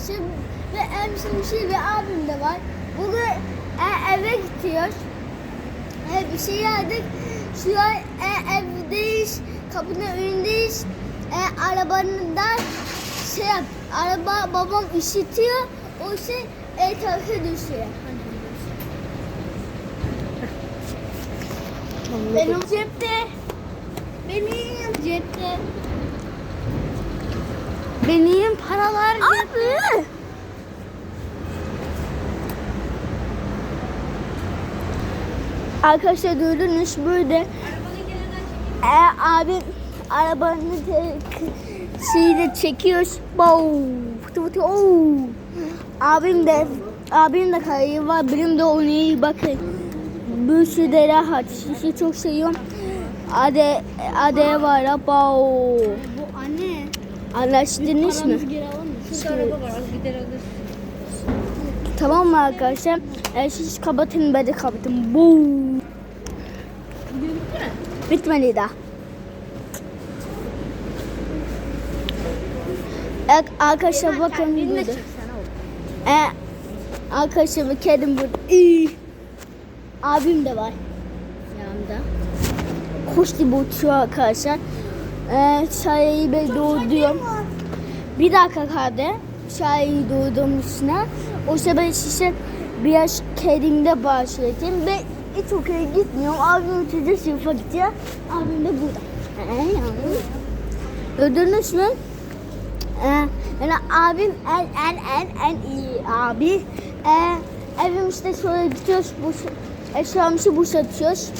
arkadaşlar ve hemşire ve abim de var. Bugün e, eve gidiyoruz. E, bir şey yedik. Şu an e, evdeyiz. Kapının önündeyiz. E, arabanın da şey yap, araba babam üşütüyor. O şey e, tarafa düşüyor. Benim cepte. Benim cepte. Benim paralar Abi. Arkadaşlar gördünüz böyle. E, abim arabanın te- şeyi çekiyoruz. Bow. Fıtı fıtı, oo. Abim de abim de kayıyor var. Benim de onu iyi bakın. Bir sürü de rahat. Sizi çok seviyorum. Ade Ade var. Bow. Bu. Anlaştınız mı? Şurada araba var. Gider alır. Tamam mı arkadaşlar? E, siz kapatın ben de kapatın. Mi? Bitmedi daha. Evet, arkadaşlar bakın burada. çeksene oğlum. E, arkadaşlar bu kedim burada. İyi. Abim de var yanımda. Kuş gibi uçuyor arkadaşlar. E, çayı doğduyorum. Bir dakika kaldı. Çayı doğduğum üstüne. O sefer size biraz kedimde başlayayım. Ben hiç okula gitmiyorum. Abim üçüncü sınıfa gidiyor. Abim de burada. Ee. Gördünüz mü? Ee, yani abim en en en en iyi abi. Ee, evimizde şöyle gidiyoruz. Bu eşyamızı bu satıyoruz.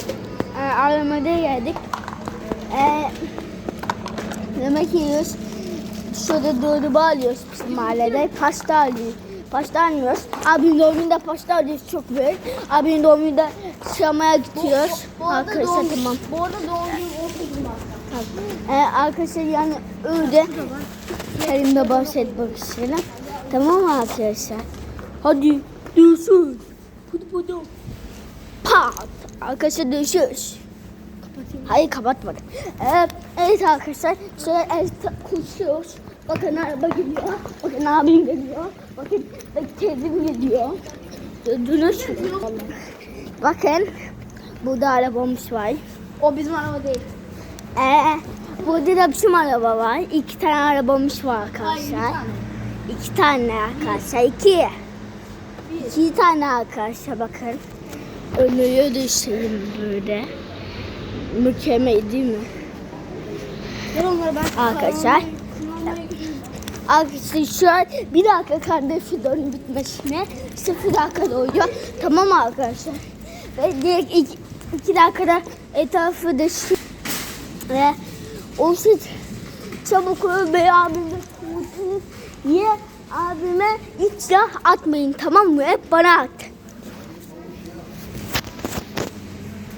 Ee, aramada geldik. Ee, yemek yiyoruz. Şurada doğru alıyoruz bizim mahallede. Pasta alıyoruz. Pasta almıyoruz. Abinin doğumunda pasta alıyoruz çok büyük. Abinin doğumunda sinemaya gidiyoruz. Arkadaşlar tamam. Bu arada doğum günü 18 Mart'ta. Ee, arkadaşlar yani öyle. Kerim'de bahsetmek istedim. Tamam mı arkadaşlar? Hadi görüşürüz. Hadi hadi. Pat. Arkadaşlar görüşürüz. Kapatayım. Hayır kapatmadım. Ee, evet arkadaşlar şöyle el koşuyoruz. Bakın araba geliyor. Bakın abim geliyor. Bakın bakın teyzem geliyor. Mü? Bakın burada arabamız var. O bizim araba değil. Ee, burada da bizim araba var. İki tane arabamız var Hayır bir arkadaşlar. tane. İki tane arkadaşlar. iki. İki tane arkadaşlar bakın. Önüye düşeyim böyle. Mükemmel değil mi? Arkadaşlar. Arkadaşlar şu an bir dakika kardeşi dönüm bitmesine sıfır dakika oluyor. Tamam arkadaşlar? Ve direkt iki, iki dakikada etrafı da şu ve o süt çabuk ol bey abimle kurtulun. Abime hiç silah atmayın tamam mı? Hep bana at.